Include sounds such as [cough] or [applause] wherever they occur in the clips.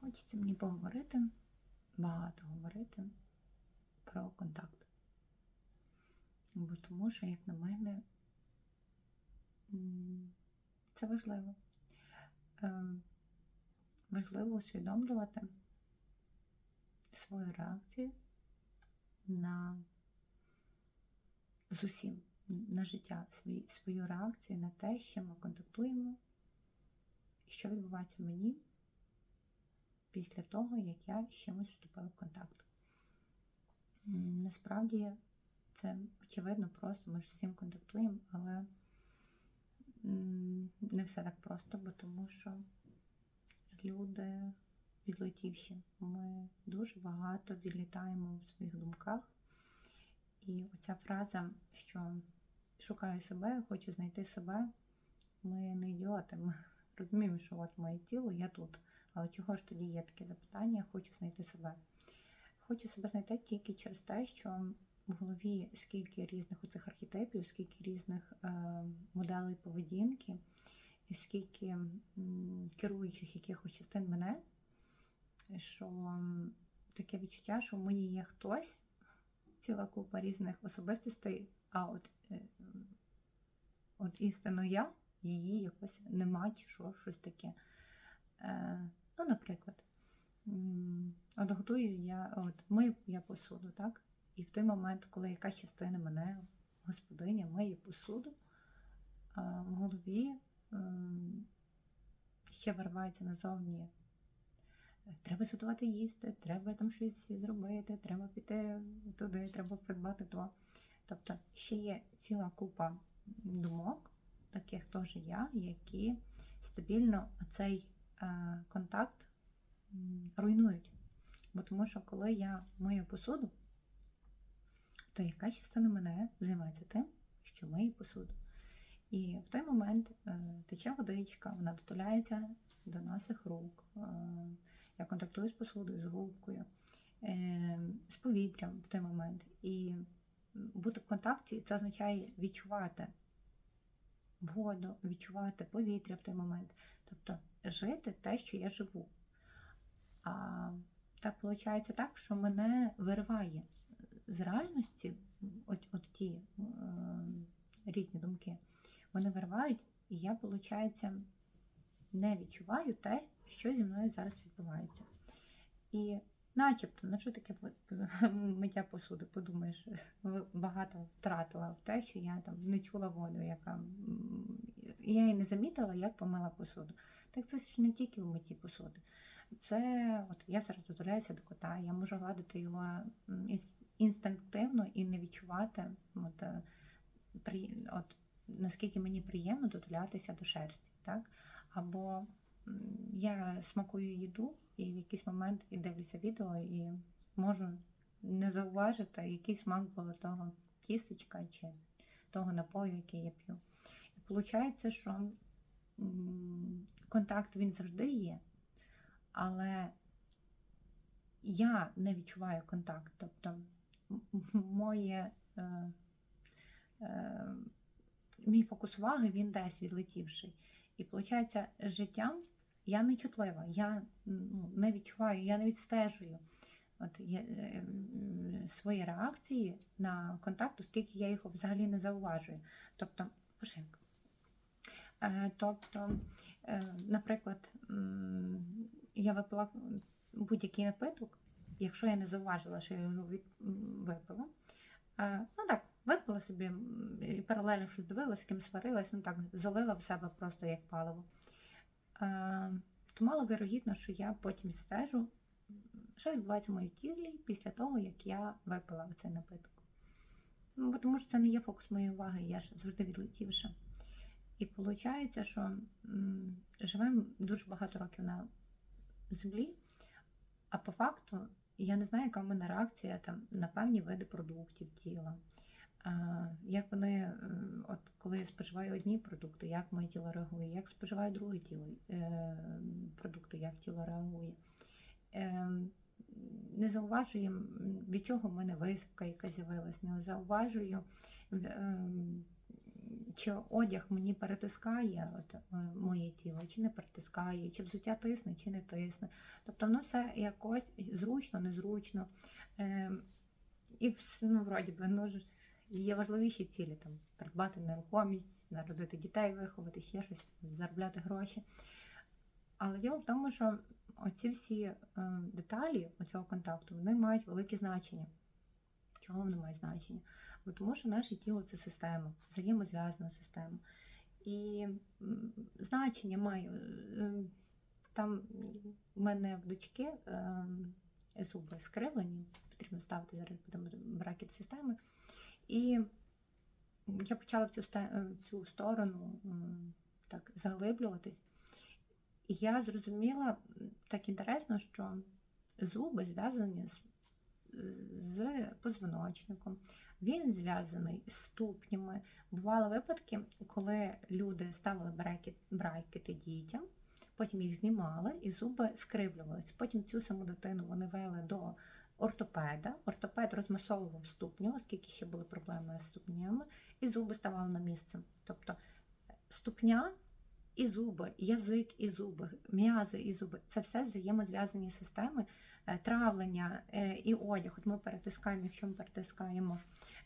Хочеться мені поговорити, багато говорити про контакт. Бо тому що, як на мене, це важливо. Е, Важливо усвідомлювати свою реакцію на з усім, на життя, свою реакцію на те, що ми контактуємо, що відбувається мені після того, як я з чимось вступила в контакт. Насправді це очевидно просто, ми ж всім контактуємо, але не все так просто, бо тому що люди відлетівші. Ми дуже багато відлітаємо в своїх думках. І оця фраза, що шукаю себе, хочу знайти себе, ми не ідіоти. Ми [laughs] розуміємо, що от моє тіло, я тут. Але чого ж тоді є таке запитання? Хочу знайти себе. Хочу себе знайти тільки через те, що в голові скільки різних оцих архетипів, скільки різних е, моделей поведінки, і скільки керуючих якихось частин мене, що таке відчуття, що в мені є хтось, ціла купа різних особистостей, а от, е, от істинно я, її якось нема чи що, щось таке. Е, ну, наприклад, от готую я, от мию я посуду, так? І в той момент, коли якась частина мене, господиня, миє посуду, в голові ем, ще виривається назовні. Треба готувати їсти, треба там щось зробити, треба піти туди, треба придбати то. Тобто ще є ціла купа думок, таких теж я, які стабільно цей е, контакт руйнують. Бо тому що коли я мию посуду, то яка частина мене займається тим, що миє посуду. І в той момент е, тече водичка, вона дотуляється до наших рук. Е, я контактую з посудою, з губкою, е, з повітрям в той момент. І бути в контакті це означає відчувати воду, відчувати повітря в той момент. Тобто жити те, що я живу. А так виходить так, що мене вириває з реальності от, от ті е, різні думки. Вони виривають, і я, виходить, не відчуваю те, що зі мною зараз відбувається. І начебто, ну що таке [laughs] миття посуди? Подумаєш, [laughs] багато втратила в те, що я там не чула воду, яка я і не замітила, як помила посуду. Так це ж не тільки в митті посуди. Це от я зараз дозволяюся до кота, я можу гладити його інстинктивно і не відчувати, от, е, при, от, наскільки мені приємно дотулятися до шерсті. Так? Або я смакую їду і в якийсь момент і дивлюся відео, і можу не зауважити, який смак було того тістечка чи того напою, який я п'ю. Виходить, що контакт він завжди є, але я не відчуваю контакт. Тобто моє, е, е, мій фокус уваги він десь відлетівший. І виходить, життям я не чутлива, я ну, не відчуваю, я не відстежую от, я, е, свої реакції на контакт, оскільки я їх взагалі не зауважую. Тобто, пошинка. Е, Тобто, е, наприклад, я випила будь-який напиток, якщо я не зауважила, що я його випила. е, Ну так, випила собі і паралельно щось дивилась, з ким сварилась, ну так, залила в себе просто як паливо. То мало вірогідно, що я потім відстежу, що відбувається в моїй тілі після того, як я випила цей напиток. Ну, тому що це не є фокус моєї уваги, я ж завжди відлетівша. І виходить, що живемо дуже багато років на землі, а по факту я не знаю, яка в мене реакція там, на певні види продуктів тіла. Як вони, е, от коли я споживаю одні продукти, як моє тіло реагує, як споживаю друге тіло, е, продукти, як тіло реагує. Е, не зауважуємо, від чого в мене висипка, яка з'явилась, не зауважую, ем, чи одяг мені перетискає от, е, моє тіло, чи не перетискає, чи взуття тисне, чи не тисне. Тобто воно все якось зручно, незручно. Е, і ну, вроді би, ну, є важливіші цілі там придбати нерухомість, народити дітей, виховати ще щось, заробляти гроші. Але діло в тому, що оці всі е, деталі цього контакту вони мають велике значення. Чого вони мають значення? Бо тому що наше тіло це система, взаємозв'язана система. І значення має. е, Там в мене в дочки зуби скривлені, потрібно ставити зараз будемо бракет системи. І я почала в цю, цю сторону так заглиблюватись. І я зрозуміла так інтересно, що зуби зв'язані з, з позвоночником, він зв'язаний з ступнями. Бували випадки, коли люди ставили брекет, брекети дітям, потім їх знімали і зуби скривлювалися. Потім цю саму дитину вони вели до ортопеда. Ортопед розмасовував ступню, оскільки ще були проблеми з ступнями, і зуби ставали на місце. Тобто ступня і зуби, язик і зуби, м'язи і зуби це все взаємозв'язані системи е, травлення е, і одяг. От ми перетискаємо, якщо ми перетискаємо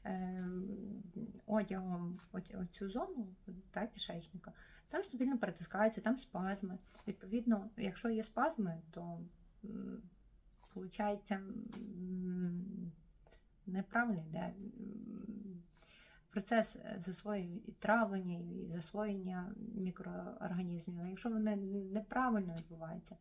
е, одягом оцю зону та, кишечника, там стабільно перетискається, там спазми. Відповідно, якщо є спазми, то виходить неправильно йде процес е, засвоєння і травлення і засвоєння мікроорганізмів. А Якщо вони неправильно відбуваються,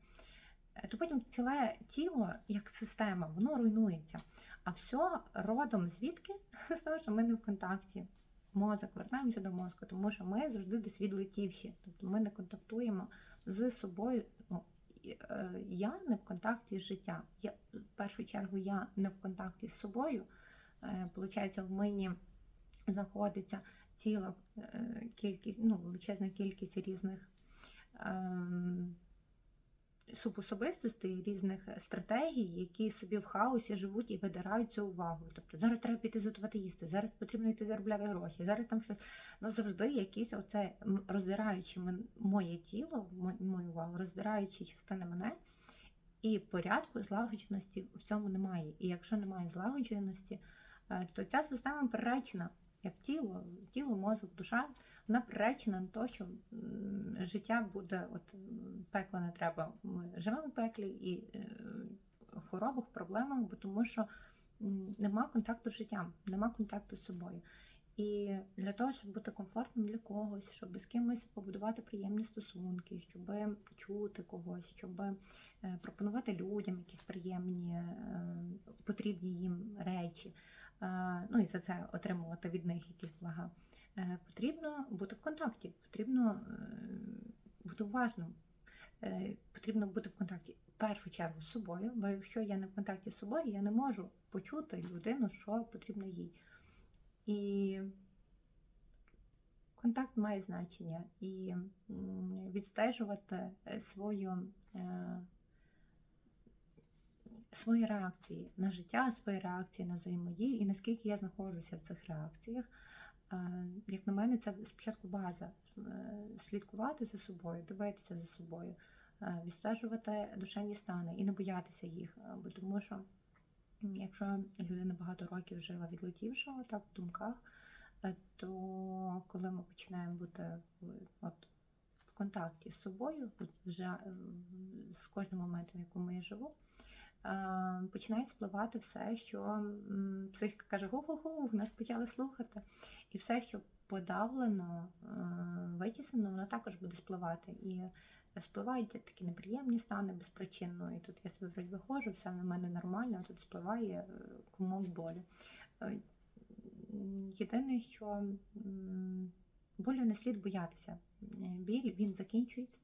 е, то потім ціле тіло як система, воно руйнується. А все родом звідки? [laughs] З того, що ми не в контакті. Мозок, вертаємося до мозку, тому що ми завжди десь відлетівші. Тобто ми не контактуємо з собою. Ну, е, я не в контакті з життям. Я, в першу чергу я не в контакті з собою. Получається, в мені знаходиться ціла е, кількість, ну, величезна кількість різних ем, субособистостей, різних стратегій, які собі в хаосі живуть і видирають цю увагу. Тобто зараз треба піти готувати їсти, зараз потрібно йти заробляти гроші, зараз там щось. Ну завжди якісь оце роздираючи моє тіло, мою увагу, роздираючи частини мене. І порядку злагодженості в цьому немає. І якщо немає злагодженості, е, то ця система приречена, як тіло, тіло, мозок, душа, вона приречена на те, що життя буде, от пекла не треба. Ми живемо в пеклі і е, в хворобах, проблемах, бо тому що нема контакту з життям, нема контакту з собою. І для того, щоб бути комфортним для когось, щоб з кимось побудувати приємні стосунки, щоб чути когось, щоб е, пропонувати людям якісь приємні, е, потрібні їм речі, е, ну і за це отримувати від них якісь блага. Е, Потрібно бути в контакті, потрібно е, бути уважним, е, потрібно бути в контакті в першу чергу з собою, бо якщо я не в контакті з собою, я не можу почути людину, що потрібно їй. І контакт має значення і відстежувати е, свою, е, свої реакції на життя, свої реакції на взаємодію, і наскільки я знаходжуся в цих реакціях. Як на мене, це спочатку база е, слідкувати за собою, дивитися за собою, е, відстежувати душевні стани і не боятися їх, е, бо тому що якщо людина багато років жила відлетівшого так в думках, то коли ми починаємо бути от, в контакті з собою, вже з кожним моментом, в якому я живу, починає спливати все, що психіка каже: ху-ху-ху, нас почали слухати. І все, що подавлено, е, витіснено, воно також буде спливати. І спливають такі неприємні стани безпричинно. І тут я собі вроді виходжу, все на мене нормально, а тут спливає е, комок болі. Е, Єдине, що болю не слід боятися. Е, Біль він закінчується.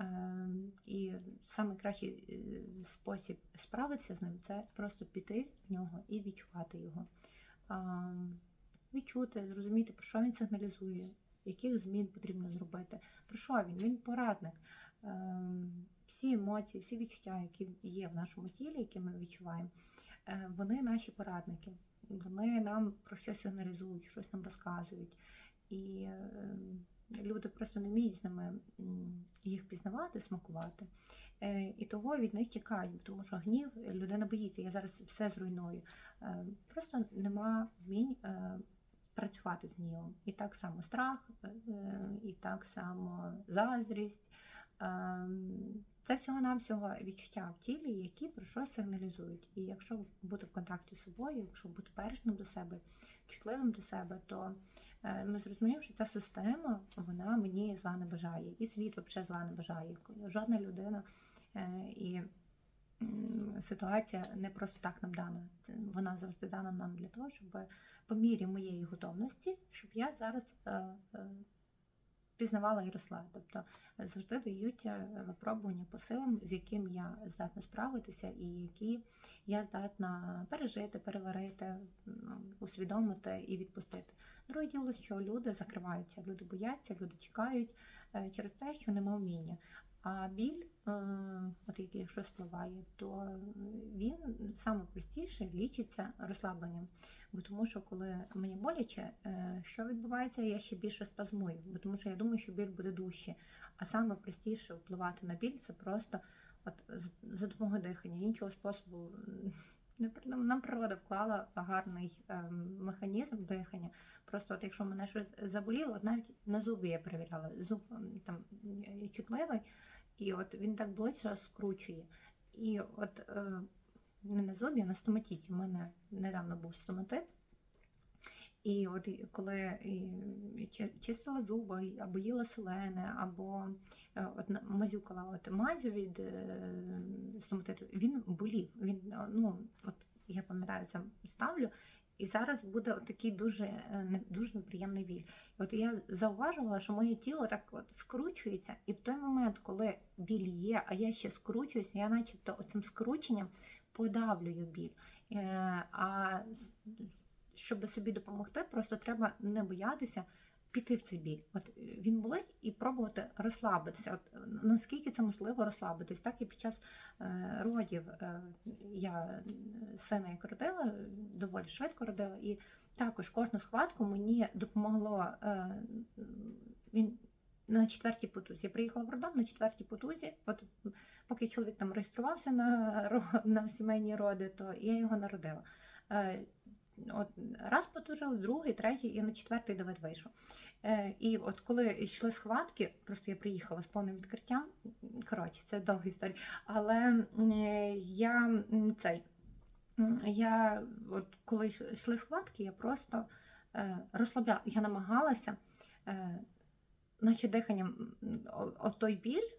Е, І найкращий е, спосіб справитися з ним це просто піти в нього і відчувати його. Відчути, зрозуміти, про що він сигналізує, яких змін потрібно зробити. Про що він? Він порадник. Е, Всі емоції, всі відчуття, які є в нашому тілі, які ми відчуваємо, е, вони наші порадники. Вони нам про щось сигналізують, щось нам розказують. і люди просто не вміють з ними їх пізнавати, смакувати. Е, І того від них тікають, тому що гнів людина боїться, я зараз все зруйную. Е, Просто нема вмінь е, працювати з гнівом. І так само страх, і так само заздрість. Ем, Це всього-навсього відчуття в тілі, які про щось сигналізують. І якщо бути в контакті з собою, якщо бути бережним до себе, чутливим до себе, то е, ми зрозуміємо, що ця система вона мені зла не бажає, і світ взагалі зла не бажає. Жодна людина е, і ситуація не просто так нам дана. Вона завжди дана нам для того, щоб по мірі моєї готовності, щоб я зараз е, пізнавала і. Тобто завжди дають е, випробування по силам, з яким я здатна справитися, і які я здатна пережити, переварити, усвідомити і відпустити. Друге діло, що люди закриваються, люди бояться, люди тікають е, через те, що нема вміння. А біль, е, от який якщо спливає, то він саме простіше лічиться розслабленням. Бо тому що коли мені боляче, е, що відбувається, я ще більше спазмую, бо тому що я думаю, що біль буде дужче. А саме простіше впливати на біль це просто от за допомогою дихання. Іншого способу нам природа вклала гарний ем, механізм дихання. Просто от якщо мене щось заболіло, от навіть на зуби я перевіряла, зуб ем, там е, чутливий, і от він так що скручує. І от е, не на зубі, а на стоматіті. У мене недавно був стоматит. І от коли чистила зуби, або їла солене, або е, от мазюкала от мазю від е, стоматиту, він болів. Він, е, ну, от я пам'ятаю, це ставлю. І зараз буде такий дуже, дуже неприємний біль. От я зауважувала, що моє тіло так от скручується, і в той момент, коли біль є, а я ще скручуюся, я начебто оцим скрученням подавлюю біль. А щоб собі допомогти, просто треба не боятися піти в цей біль. От е, він болить і пробувати розслабитися. От е, наскільки це можливо розслабитись, так і під час е, родів я сина як родила, доволі швидко родила, і також кожну схватку мені допомогло. Він на четвертій потузі. Я приїхала в роддом на четвертій потузі. От поки чоловік там реєструвався на, [laughs] на сімейні роди, то я його народила. От раз потужили, другий, третій, і на четвертий Давид вийшов. Е, і от коли йшли схватки, просто я приїхала з повним відкриттям. Коротше, це довга історія. Але е, я цей. Я от коли йшли схватки, я просто е, розслабляла. Я намагалася, е, наче диханням, о, о той біль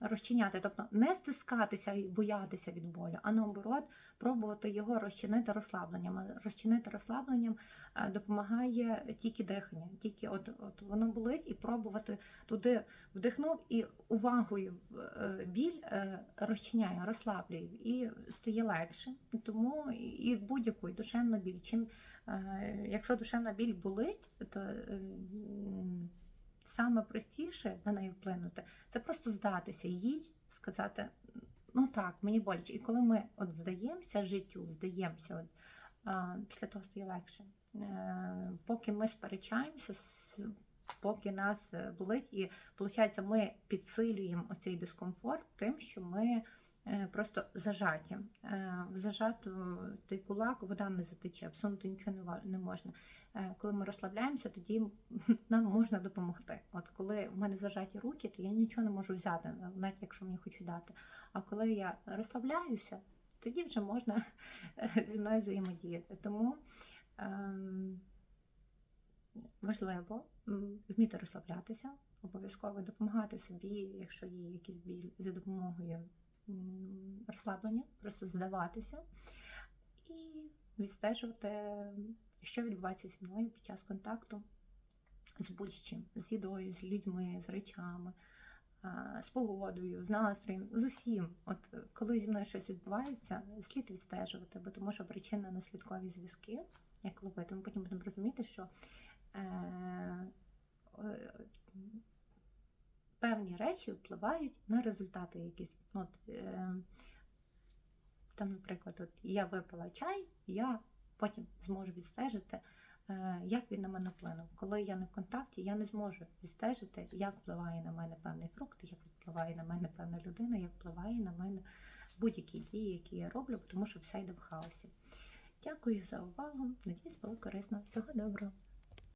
розчиняти, тобто не стискатися і боятися від болю, а наоборот, пробувати його розчинити розслабленням. Розчинити розслабленням е, допомагає тільки дихання, тільки от, от воно болить, і пробувати туди вдихнув і увагою е, біль е, розчиняє, розслаблює і стає легше. Тому і- будь-яку і душевну біль. Чим якщо душевна біль болить, то е, м, саме простіше на неї вплинути це просто здатися їй, сказати. Ну так, мені боляче. І коли ми от здаємося життю, здаємося, от, а, після того стає легше. Е, поки ми сперечаємося, поки нас е, болить, і виходить, ми підсилюємо оцей дискомфорт тим, що ми просто зажаті. Е, В зажату той кулак вода не затече, всунути нічого не можна. Е, Коли ми розслабляємося, тоді [laughs] нам можна допомогти. От коли в мене зажаті руки, то я нічого не можу взяти, навіть якщо мені хочуть дати. А коли я розслабляюся, тоді вже можна [laughs] зі мною взаємодіяти. Тому ем, важливо вміти розслаблятися, обов'язково допомагати собі, якщо є якийсь біль за допомогою розслаблення, просто здаватися і відстежувати, що відбувається зі мною під час контакту з будь-чим, з їдою, з людьми, з речами, з погодою, з настроєм, з усім. От коли зі мною щось відбувається, слід відстежувати, бо тому що причинно-наслідкові зв'язки, як ловити, ми потім будемо розуміти, що е, певні речі впливають на результати якісь. От, е, там, наприклад, от я випила чай, я потім зможу відстежити е, як він на мене вплинув. Коли я не в контакті, я не зможу відстежити, як впливає на мене певний фрукт, як впливає на мене певна людина, як впливає на мене будь-які дії, які я роблю, тому що все йде в хаосі. Дякую за увагу. Надіюсь, було корисно. Всього доброго.